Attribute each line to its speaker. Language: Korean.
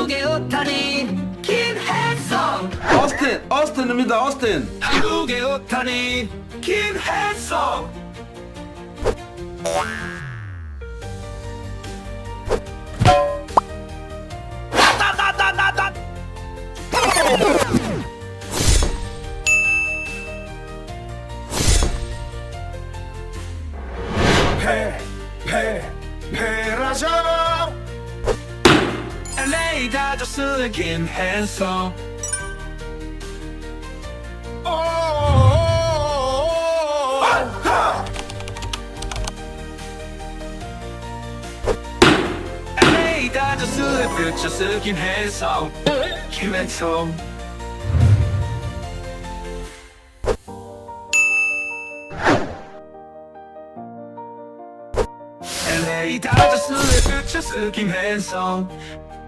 Speaker 1: 한국의 오타리 김혜성
Speaker 2: 어스틴 어스틴입니다 어스틴.
Speaker 1: 한국의 오타리 김혜성 LA 다저스의 김혜 성 LA 다저스의 퓨처스 김혜성 김혜성. LA 다저스의 퓨처스 김혜성